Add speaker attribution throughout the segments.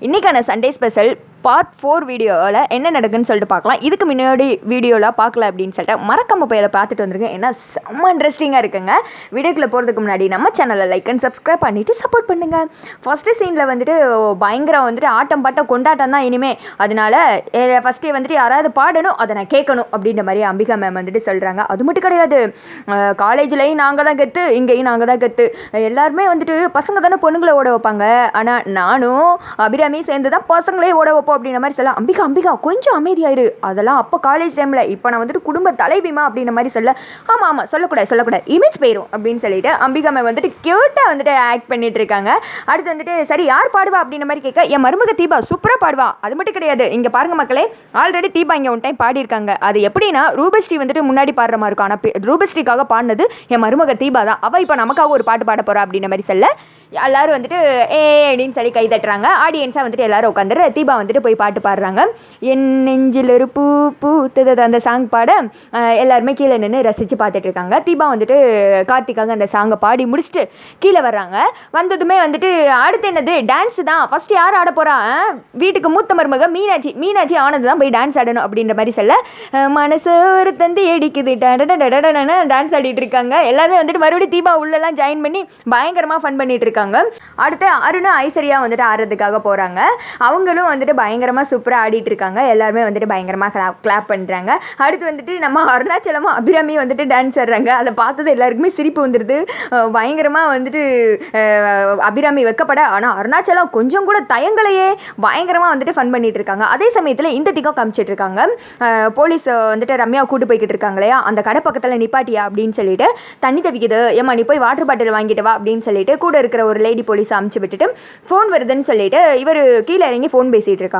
Speaker 1: இன்றைக்கான Sunday special part four வீடியோவில் என்ன நடக்குன்னு சொல்லிட்டு பார்க்கலாம். இதுக்கு முன்னாடி வீடியோவில் பார்க்கல அப்படின்னு சொல்லிட்டு மறக்காம போய் அதை பார்த்துட்டு வந்துருங்க. ஏன்னா செம்ம இன்ட்ரெஸ்டிங்காக இருக்குங்க. வீடியோக்குள்ளே போகிறதுக்கு முன்னாடி நம்ம சேனலை லைக் அண்ட் சப்ஸ்கிரைப் பண்ணிவிட்டு சப்போர்ட் பண்ணுங்கள் ஃபஸ்ட்டு சீனில் வந்துட்டு பயங்கரம் வந்துட்டு ஆட்டம் பாட்டம் கொண்டாட்டம் தான் இனிமே. அதனால ஃபஸ்ட்டே வந்துட்டு யாராவது பாடணும் அதை நான் கேட்கணும் அப்படின்ற மாதிரி அம்பிகா மேம் வந்துட்டு சொல்கிறாங்க அது மட்டும் கிடையாது. காலேஜ்லேயும் நாங்கள் தான் கெத்து இங்கேயும் நாங்கள் தான் கெத்து. எல்லாருமே வந்துட்டு பசங்க தானே பொண்ணுங்களை ஓட வைப்பாங்க. ஆனால் நானும் அபிராமி சேர்ந்து தான் பசங்களே ஓட வைப்போம். அப்படின்ற மாதிரி சொல்ல அம்பிகா அம்பிகா கொஞ்சம் அமைதியாயிரு. அதெல்லாம் அப்போ காலேஜ் டைமில் இப்போ நான் வந்துட்டு குடும்ப தலைவிமா அப்படின்ற மாதிரி சொல்ல ஆமாம் ஆமாம் சொல்லக்கூடாது சொல்லக்கூடாது. இமேஜ் போயிடும் அப்படின்னு சொல்லிட்டு அம்பிகா மேம் வந்துட்டு கியூட்டாக வந்துட்டு ஆக்ட் பண்ணிட்டு இருக்காங்க. அடுத்து வந்துட்டு சரி யார் பாடுவா? அப்படின்ற மாதிரி கேட்க என் மருமக தீபா சூப்பராக பாடுவா. அது மட்டும் கிடையாது. இங்கே பாருங்க மக்களே ஆல்ரெடி தீபா இங்கே ஒன் டைம் பாடியிருக்காங்க. அது எப்படின்னா ரூபஸ்ரீ வந்துட்டு முன்னாடி பாடுற மாதிரி இருக்கும். ஆனால் ரூபஸ்ரீக்காக பாடினது என் மருமக தீபா தான். அவள் இப்போ நமக்காக ஒரு பாட்டு பாட போகிறா அப்படின்ற மாதிரி சொல்ல எல்லாரும் வந்துட்டு ஏ அப்படின்னு சொல்லி கை தட்டுறாங்க. ஆடியன்ஸாக வந்துட்டு எல்லாரும் உட்காந்துரு தீபா வந்துட்டு போய் பாட்டு பாடுறாங்க. என் நெஞ்சில் ஒரு பூ பூத்தது அந்த சாங் பாட எல்லாருமே கீழே நின்று ரசித்து பார்த்துட்டு இருக்காங்க. தீபா வந்துட்டு கார்த்திக்காக அந்த சாங்கை பாடி முடிச்சுட்டு கீழே வர்றாங்க. வந்ததுமே வந்துட்டு அடுத்து என்னது? டான்ஸ் தான். ஃபஸ்ட்டு யார் ஆட போகிறா வீட்டுக்கு மூத்த மருமக மீனாட்சி மீனாட்சி ஆனது தான் போய் டான்ஸ் ஆடணும் அப்படின்ற மாதிரி சொல்ல மனசு ஒரு தந்தி அடிக்குது. டான்ஸ் ஆடிட்டு இருக்காங்க. எல்லாருமே வந்துட்டு மறுபடியும் தீபா உள்ளெல்லாம் ஜாயின் பண்ணி பயங்கரமாக ஃபன் பண்ணிட்டு இருக்காங்க. அடுத்து அருணா ஐஸ்வர்யா வந்துட்டு ஆடுறதுக்காக போகிறாங்க அவங்களும் வந்துட்டு பயங்கரமாக சூப்பராக ஆடிட்டு இருக்காங்க. எல்லாருமே வந்துட்டு பயங்கரமாக கிளாப் கிளாப் பண்ணுறாங்க அடுத்து வந்துட்டு நம்ம அருணாச்சலமும் அபிராமி வந்துட்டு டான்ஸ் ஆடுறாங்க. அதை பார்த்தது எல்லாருக்குமே சிரிப்பு வந்துடுது. பயங்கரமாக வந்துட்டு அபிராமி வைக்கப்பட. ஆனால் அருணாச்சலம் கொஞ்சம் கூட தயங்கலையே. பயங்கரமாக வந்துட்டு ஃபன் பண்ணிட்டு இருக்காங்க. அதே சமயத்தில் இந்த திக்கம் காமிச்சிட்டு இருக்காங்க. போலீஸ் வந்துட்டு ரம்யா கூட்டு போய்கிட்டு இருக்காங்க இல்லையா? அந்த கடை பக்கத்தில் நிப்பாட்டியா அப்படின்னு சொல்லிட்டு தண்ணி தவிக்குது. ஏமா நீ போய் வாட்டர் பாட்டில் வாங்கிட்டு வா அப்படின்னு சொல்லிட்டு கூட இருக்கிற ஒரு லேடி போலீஸ் அமுச்சு விட்டுட்டு ஃபோன் வருதுன்னு சொல்லிட்டு இவர் கீழே இறங்கி ஃபோன் பேசிகிட்டு இருக்காங்க.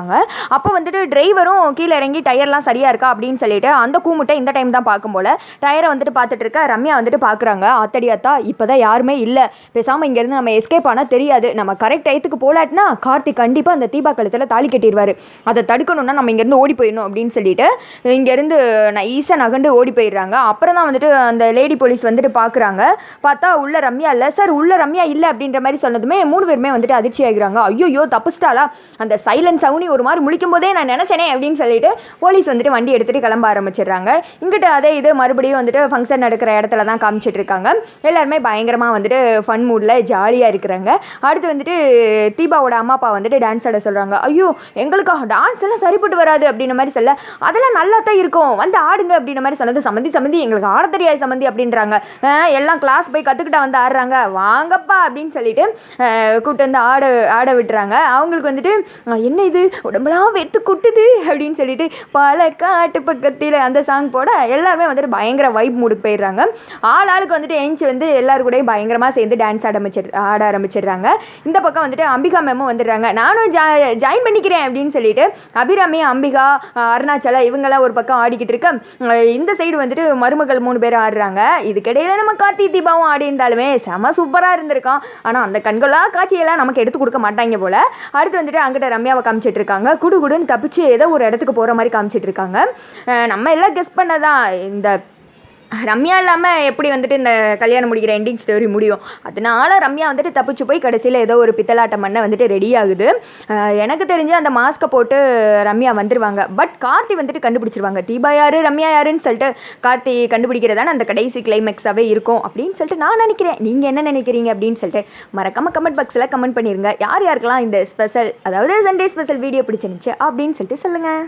Speaker 1: அப்போ வந்துட்டு டிரைவரும் கீழே இறங்கி டயர்லாம் சரியாக இருக்கா அப்படின்னு சொல்லிட்டு அந்த கூமுட்டை இந்த டைம் தான் பார்க்கும் போல. டயரை வந்துட்டு பார்த்துட்டு இருக்க ரம்யா வந்துட்டு பார்க்குறாங்க. ஆத்தடியாத்தா இப்போ தான் யாருமே இல்லை. பேசாமல் இங்கேருந்து நம்ம எஸ்கேப் ஆனால் தெரியாது. நம்ம கரெக்ட் டயத்துக்கு போலாட்டினா கார்த்திக் கண்டிப்பாக அந்த தீபா கழுத்தில் தாலி கட்டிடுவார். அதை தடுக்கணும்னா நம்ம இங்கேருந்து ஓடி போயிடணும் அப்படின்னு சொல்லிட்டு இங்கேருந்து ஈஸாக நகண்டு ஓடி போயிடுறாங்க. அப்புறம் தான் வந்துட்டு அந்த லேடி போலீஸ் வந்துட்டு பார்க்குறாங்க. பார்த்தா உள்ள ரம்யா இல்லை. சார் உள்ள ரம்யா இல்லை அப்படின்ற மாதிரி சொன்னதுமே மூணு பேருமே வந்துட்டு அதிர்ச்சி ஆகிறாங்க ஐயோ தப்பிச்சிட்டாலா அந்த சைலன்ஸ் சவுனி ஒரு மாதிரி முழிக்கும் போதே நான் நினச்சேனே அப்படின்னு சொல்லிட்டு போலீஸ் வந்துட்டு வண்டி எடுத்துகிட்டு கிளம்ப ஆரம்பிச்சிடுறாங்க. இங்கிட்ட அதே இது மறுபடியும் வந்துட்டு ஃபங்க்ஷன் நடக்கிற இடத்துல தான் காமிச்சிட்டு இருக்காங்க. எல்லாருமே பயங்கரமாக வந்துட்டு ஃபன் மூடில் ஜாலியாக இருக்கிறாங்க. அடுத்து வந்துட்டு தீபாவோட அம்மா அப்பா வந்துட்டு டான்ஸ் ஆட சொல்கிறாங்க ஐயோ எங்களுக்கு டான்ஸ் எல்லாம் சரிப்பட்டு வராது அப்படின்ற மாதிரி சொல்ல அதெல்லாம் நல்லா தான் இருக்கும். வந்து ஆடுங்க அப்படின்ற மாதிரி சொன்னது சம்மந்தி சம்மந்தி எங்களுக்கு ஆட தெரியாது சம்மந்தி அப்படின்றாங்க. எல்லாம் கிளாஸ் போய் கற்றுக்கிட்டா வந்து ஆடுறாங்க. வாங்கப்பா அப்படின்னு சொல்லிட்டு கூப்பிட்டு வந்து ஆட ஆட விட்டுறாங்க. அவங்களுக்கு வந்துட்டு என்ன இது? உடம்பெல்லாம் வெத்து கொட்டுது அப்படின்னு சொல்லிட்டு பல காட்டு பக்கத்தில் அந்த சாங் போட எல்லாருமே வந்துட்டு பயங்கர வைப் மூடுக்கு போயிடுறாங்க. ஆள் ஆளுக்கு வந்துட்டு எஞ்சி வந்து எல்லாரு கூடயும் பயங்கரமாக சேர்ந்து டான்ஸ் ஆட ஆரம்பிச்சிடு ஆட ஆரம்பிச்சிடுறாங்க. இந்த பக்கம் வந்துட்டு அம்பிகா மேமும் வந்துடுறாங்க. நானும் ஜா ஜாயின் பண்ணிக்கிறேன் அப்படின்னு சொல்லிட்டு அபிராமி அம்பிகா அருணாச்சலா இவங்கெல்லாம் ஒரு பக்கம் ஆடிக்கிட்டு இருக்க இந்த சைடு வந்துட்டு மருமகள் மூணு பேர் ஆடுறாங்க. இதுக்கிடையில நம்ம கார்த்தி தீபாவும் ஆடி இருந்தாலுமே செம சூப்பராக இருந்திருக்கோம் ஆனால் அந்த கண்களா காட்சியெல்லாம் நமக்கு எடுத்து கொடுக்க மாட்டாங்க போல. அடுத்து வந்துட்டு அங்கிட்ட ரம்யாவை காமிச்சிட்டு இருக்காங்க குடு குடுன்னு தப்பிச்சு ஏதோ ஒரு இடத்துக்கு போகிற மாதிரி காமிச்சிட்டு இருக்காங்க நம்ம எல்லாம் கெஸ் பண்ணதான். இந்த ரம்யா இல்லாமல் எப்படி வந்துட்டு இந்த கல்யாணம் முடிக்கிற எண்டிங் ஸ்டோரி முடியும்? அதனால ரம்யா வந்துட்டு தப்பிச்சு போய் கடைசியில் ஏதோ ஒரு பித்தலாட்டம் பண்ண வந்துட்டு ரெடி ஆகுது. எனக்கு தெரிஞ்சு அந்த மாஸ்க்கை போட்டு ரம்யா வந்துடுவாங்க பட் கார்த்தி வந்துட்டு கண்டுபிடிச்சிருவாங்க. தீபா யாரு? ரம்யா யாருன்னு சொல்லிட்டு கார்த்தி கண்டுபிடிக்கிறதான அந்த கடைசி கிளைமேக்ஸாகவே இருக்கும். அப்படின்னு சொல்லிட்டு நான் நினைக்கிறேன். நீங்கள் என்ன நினைக்கிறீங்க? அப்படின்னு சொல்லிட்டு மறக்காமல் கமெண்ட் பாக்ஸில் கமெண்ட் பண்ணிடுங்க யார் யாருக்கெல்லாம் இந்த ஸ்பெஷல் அதாவது சண்டே ஸ்பெஷல் வீடியோ பிடிச்சிருந்துச்சு அப்படின்னு சொல்லிட்டு சொல்லுங்கள்